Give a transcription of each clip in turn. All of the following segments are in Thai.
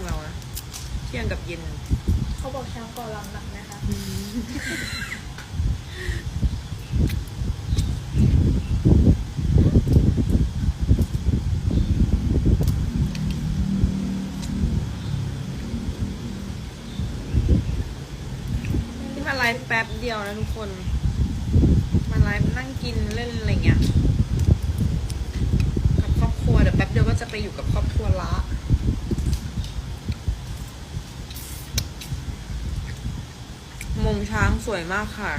เที่ยงเรานะเที่ยงกับเย็น เขาบอกช้างก่อลำหนักนะคะนี่มาไลฟ์แป๊บเดียวนะทุกคน มาไลฟ์นั่งกินเล่นอะไรเงี้ย กับครอบครัวเดี๋ยวแป๊บเดียวก็จะไปอยู่กับครอบครัวละ งช้างสวยมากค่ะ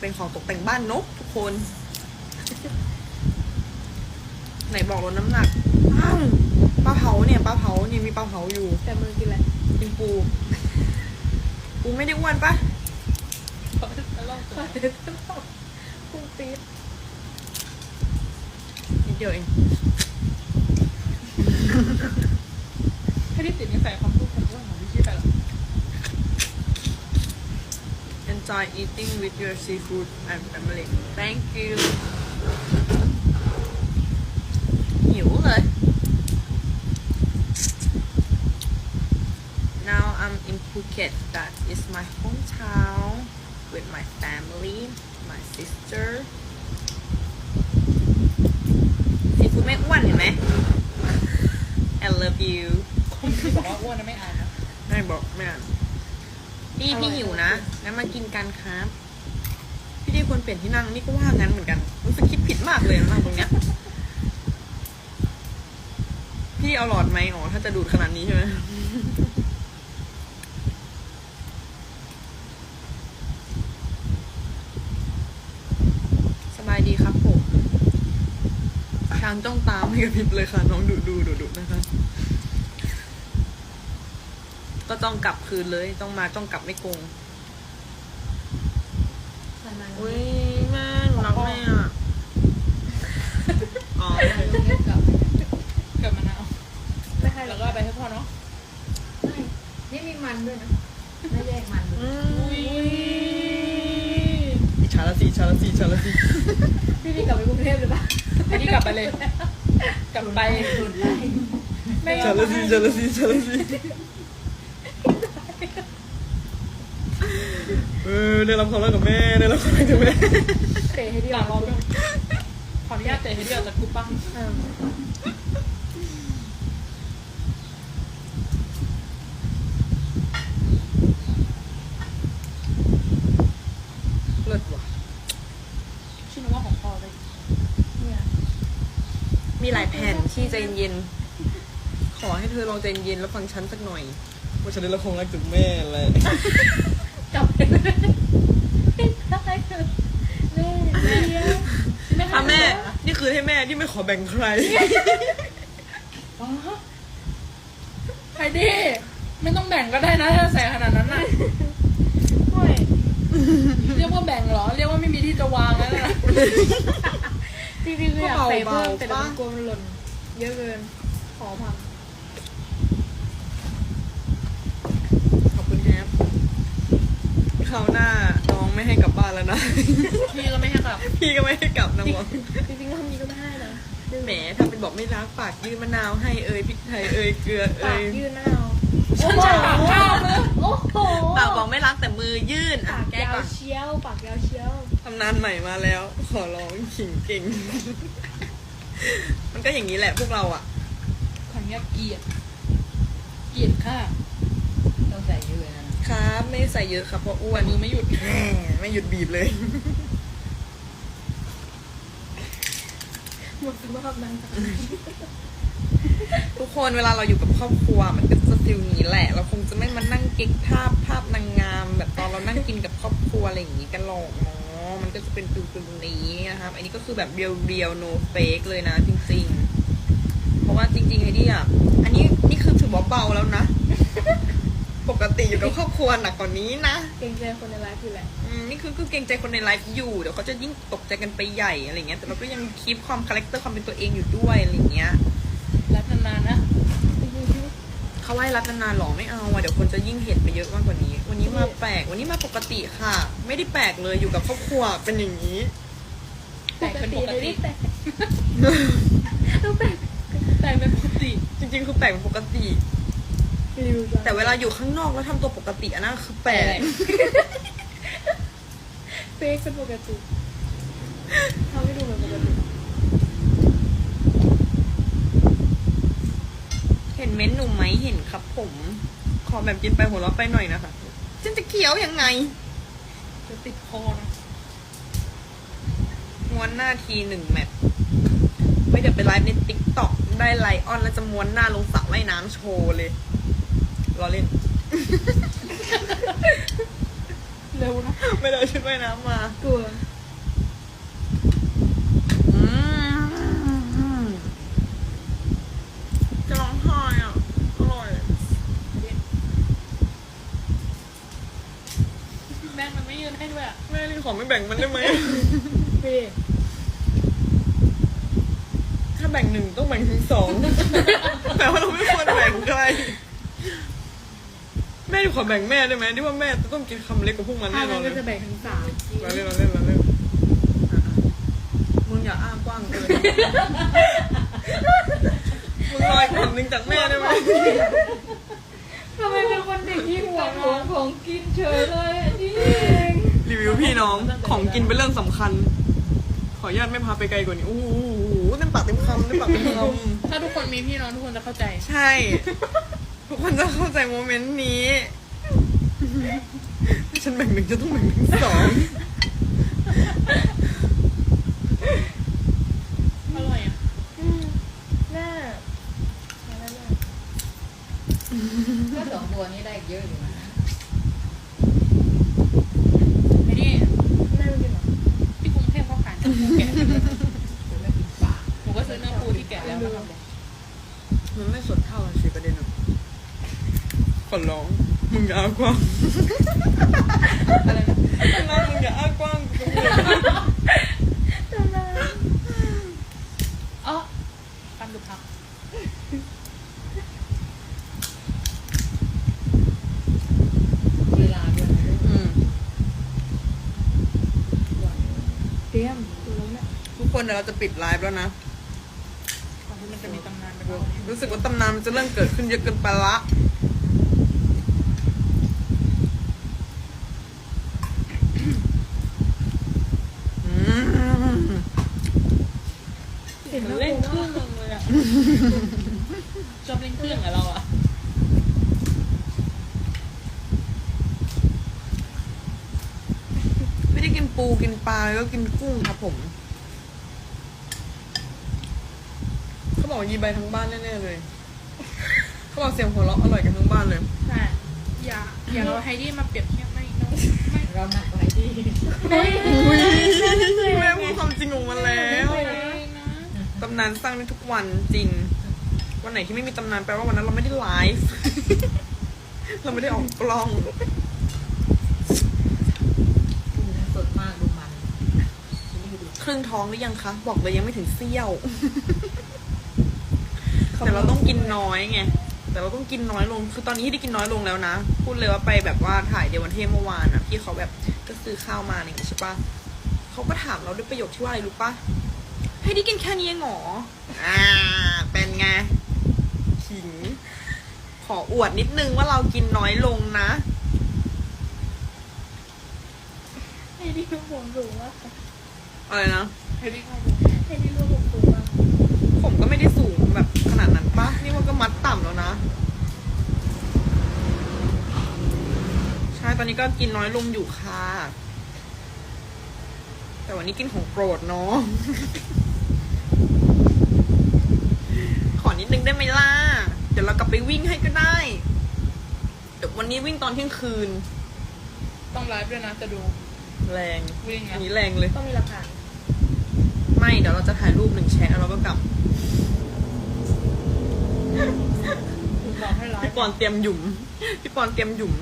เป็นของตกแต่งบ้านนกทุกคน ไหนบอกลดน้ำหนักอ้าวปลาเผาเนี่ยปลาเผาเนี่ยมีปลาเผาอยู่ แต่มือกินอะไรกินปู ปูไม่ได้อ้วนปะแล้วลองก่อนเดี๋ยวจะบอกพุ่งปี๊ดนิ ดเดียวเอง ให้ที่ติดนิสัยความพูดความอ้วนของพี่ชี่ไปหรอ Enjoy eating with your seafood and family Thank you หิวเลย Now I'm in Phuket that is my hometown with my family my sister You คนที่บอกว่าอ้วนนะไม่อายนะไม่บอกไม่อ่านพี่พี่หิวนะงั้นมากินกันครับ พี่ดีควรเปลี่ยนที่นั่งนี่ก็ว่างั้นเหมือนกัน รู้สึกคิดผิดมากเลยนั่งตรงเนี้ย พี่เอาหลอดไหมอ๋อถ้าจะดูดขนาดนี้ใช่ไหมสบายดีครับผมช้างจ้องตามไม่กระพริบเลยค่ะ น้องดูดูดูดูนะคะ ก็ต้องกลับคืนเลย ต้องมาต้องกลับไม่โกงนานๆอุ้ยแม่หนูรักแม่อะอ๋อเงียบกับเกิดมะนาวไม่ให้หรแล้อวกก็เอาไปให้พ่อเนาะไม่นี่มีมันด้วยนะไม่แยกมันด้วยอืมอิจฉาละสิอิจฉาละสิอิจฉาละสิพี่นี่กลับไปกรุงเทพเลยปะไอ้นี่กลับไปเลยกลับไปสุดไล่ไม่อิจฉาละสิอิจฉาละสิอิจฉาละสิ เออได้รับความรักกับแม่ได้รับความรักจากแม่เตะให้เดีหยวลังรอบด้วยขออนุญาตเตะให้เดียวจากกูปั้งเออเลิศว่ะชื่อนึกว่าของพ่อเลยเนี่ยมีหลายแผ่นที่ใจเย็นๆขอให้เธอลองใจเย็นๆแล้วฟังฉันสักหน่อย ว่าฉันได้รับความรักจากแม่แหละ กลับไปไม่ได้เลยแม่เดียวอะแม่ นี่คือให้แม่ที่ไม่ขอแบ่งใคร อ๋อไอ้ดิไม่ต้องแบ่งก็ได้นะถ้าใส่ขนาดนั้นน่ะห่วยเรียกว่าแบ่งเหรอ เรียกว่าไม่มีที่จะวางแล้วนะจริงๆคืออยากใส่เพิ่มเบาๆแต่เดี๋ยวมันปะกลัวมันหล่นเยอะเกินขอพัง ขอบคุณแฮป คราวหน้าน้องไม่ให้กลับบ้านแล้วนะ พี่ก็ไม่ให้กลับพี่ก็ไม่ให้กลับนะบอกจริงๆก็ทำนี้ก็ได้นะแหมทำเป็นบอกไม่รักปากยื่นมะนาวให้เอ่ยพริกไทยเอ่ยเกลือปาเอ่กยยื่นมะนาวฉันจะปากข้าวเลยโอ้โหปากบอกไม่รักแต่มือยื่นอะปากแก้ยาวก่อนเชียว ปากยาวเชียวตำนานใหม่มาแล้ว ขอร้องขิงเก่ง มันก็อย่างนี้แหละพวกเราอะ ขออนุญาตเกลียด เกลียดค่ะต้อง ใส่เยอะนะ ครับ ไม่ใส่เยอะครับเพราะอ้วแต่นมือไม่หยุด แหมไม่หยุดบีบเลย หมดสภาพนางจากทุกคนเวลาเราอยู่กับครอบครัว มันก็จะฟิลนี้แหละ เราคงจะไม่มานั่งเก๊กภาพภาพนางงาม แบบตอนเรานั่งกินกับครอบครัวอะไรอย่างนี้กันหรอกเนาะมันก็จะเป็นฟิลฟิลนี้นะครับ อันนี้ก็คือแบบเรียวเรียว no fake เลยนะ จริง ๆ เพราะว่าจริงๆไอ้นี่อะอันนี้นี่คือถือว่าเบาแล้วนะ ปกติอยู่กับครอบครัวหนักกว่านี้นะเกรงใจคนในไลฟ์อยู่แหละอืมนี่คือคือเกรงใจคนในไลฟ์อยู่เดี๋ยวเขาจะยิ่งตกใจกันไปใหญ่อะไรเงี้ยแต่เราก็ยังคีปความคาแรคเตอร์ความเป็นตัวเองอยู่ด้วยอะไรเงี้ยรับนานๆนะเขาไหว้รัดนานๆหรอไม่เอาอะเดี๋ยวคนจะยิ่งเห็นไปเยอะมากกว่านี้ วันนี้มาแปลกวันนี้มาปกติค่ะ ไม่ได้แปลกเลยอยู่กับครอบครัวเป็นอย่างนี้แต่เป็นปกติแต่ต้องแปลกแต่เป็นปกติ จริงๆคือแปลกเป็นปกติ ฟิวจ้ะแต่เวลาอยู่ข้างนอกแล้วทำตัวปกติอันนั้นคือแปลกเฟกเป็นปกติทำให้ดูเป็นปกติเห็นเม้นต์หนุ่มไหมเห็นครับผม ขอแบบกินไปหัวเราะไปหน่อยนะคะฉันจะเคี้ยวยังไง จะติดคอนะม้วนหน้าทีหนึ่งแมทไม่เดี๋ยวไปไลฟ์ในติ๊กต็อกได้ไลออนแล้วจะม้วนหน้าลงสระว่ายน้ำโชว์เลย รอเล่น เร็วนะไม่ได้เอาชุดว่ายน้ำมา กลัวอืมจะร้องไห้อะ อร่อยแม่งมันไม่ยืนให้ด้วยอะแม่นี่ขอไม่แบ่งมันได้ไหม เฟกถ้าแบ่งหนึ่งต้องแบ่งถึงสอง แปลว่าเราไม่ควรแบ่งใครแม่ดิขอแบ่งแม่ได้ไหมที่ว่าแม่จะต้องกินคำเล็กกว่าพวกมันถ้าแน่นงั้อนนเลก็ยจะแบ่งทั้งสามเราเล่นเราเล่นเราเล่นอะมึงอย่าอ้างกว้างเกินมึงลอยคนหนึ่งจากแม่ได้ไหมทำไมเป็นคนเด็กที่ห่วงของของกินเฉยเลยนี่รีวิวพี่น้องของกินเป็นเรื่องสำคัญ ขออนุญาตไม่พาไปไกลกว่านี้โอ้โหเต็มปากเต็มคำเต็มปากเต็มคถ้าทุกคนมีพี่น้องทุกคนจะเข้าใจำใช่ ทุกคนจะเข้าใจโมเมนต์นี้ ฉันแบ่งหนึ่งจะต้องแบ่งถึงสองอร่อยอะอืมแม่มาแล้วแม่ถ้าสองตัวนี้ได้เยอะอยู่นะ ไอ้นี่ แม่ไม่กินเหรอ ที่กรุงเทพเขาขายเนื้อปูแกะ คุณไม่กินปลา หนูก็ซื้อเนื้อปูที่แกะแล้วมาทำเลย มันไม่สดเท่าสิประเด็นอะข อร้องมึงอย่าอ้ากว้างอะไรนะขอร้องมึงอย่าอ้ากว้างกูกลัวทำไมอ๋อปันดูพักเวลาด้วยนะลูกอืมเตรียมดูแล้วแม่ทุกคนเดี๋ยวเราจะปิดไลฟ์แล้วนะก่อนที่มันจะมีตำนานไปบ้างรู้สึกว่าตำนานมันจะเริ่มเกิดขึ้นเยอะเกินไปละ อืม เห็น มัน แล้ว เล่น ก เค ลั รื่ วองเลยอะชอบเล่นเครื่องกับเราอะไม่ได้กินปูกินปลาแล้วก็กินกุ้งครับผม เขาบอกยีใบทั้งบ้านแน่ๆเลย เขาบอกเสียงหัวเราะอร่อยกันทั้งบ้านเลย ใช่อย่าอย่าเราไฮดี้มาเปรียบเทียบไม่น้องไม่เราหนักไว้ที่อุ้ยแม่พูดความจริงออกมาแล้วไม่เลยนะ ตำนานสร้างได้ทุกวันจริง วันไหนที่ไม่มีตำนานแปลว่าวันนั้นเราไม่ได้ไลฟ์เราไม่ได้ออกกล้องปูมันสดมากดูมันนี่ดูครึ่งท้องหรือยังคะ บอกเลยยังไม่ถึงเซี่ยว แต่เราต้องกินน้อยไงแต่เราต้องกินน้อยลง คือตอนนี้ที่ได้กินน้อยลงแล้วนะ พูดเลยว่าไปแบบว่าถ่ายเดวันเทพเมื่อวานอะพี่เขาแบบก็ซื้อข้าวมาอะไรอย่างงี้ใช่ปะเขาก็ถามเราด้วยประโยคที่ว่าอะไรรู้ปะ ให้ได้กินแค่นี้เองเหรออ่า เป็นไงขิง ขออวดนิดนึงว่าเรากินน้อยลงนะ ไอ้นี่ห่วงสูงมากอะไรนะไฮดี้เข้าไอ้นี่รู้ห่วงสูงมากผมก็ไม่ได้สูงแบบขนาดนั้นปะนี่ว่าก็มัดต่ำแล้วนะ ใช่ ตอนนี้ก็กินน้อยลงอยู่ค่ะ แต่วันนี้กินของโปรดเนาะ ขอนิดนึง ได้ไหมล่ะ เดี๋ยวเรากลับไปวิ่งให้ก็ได้ เดี๋ยววันนี้วิ่งตอนเที่ยงคืน ต้องไลฟ์ด้วยนะจะดู แรงวิ่งอัอะนนี้แรงเลย ต้องมีหลักฐานไม่ เดี๋ยวเราจะถ่ายรูปหนึ่งแชะแล้วเราก็กลับบอกให้ไลพี่ฟ์ปอนเตรียมหยุม พี่ปอนเตรียมหยุม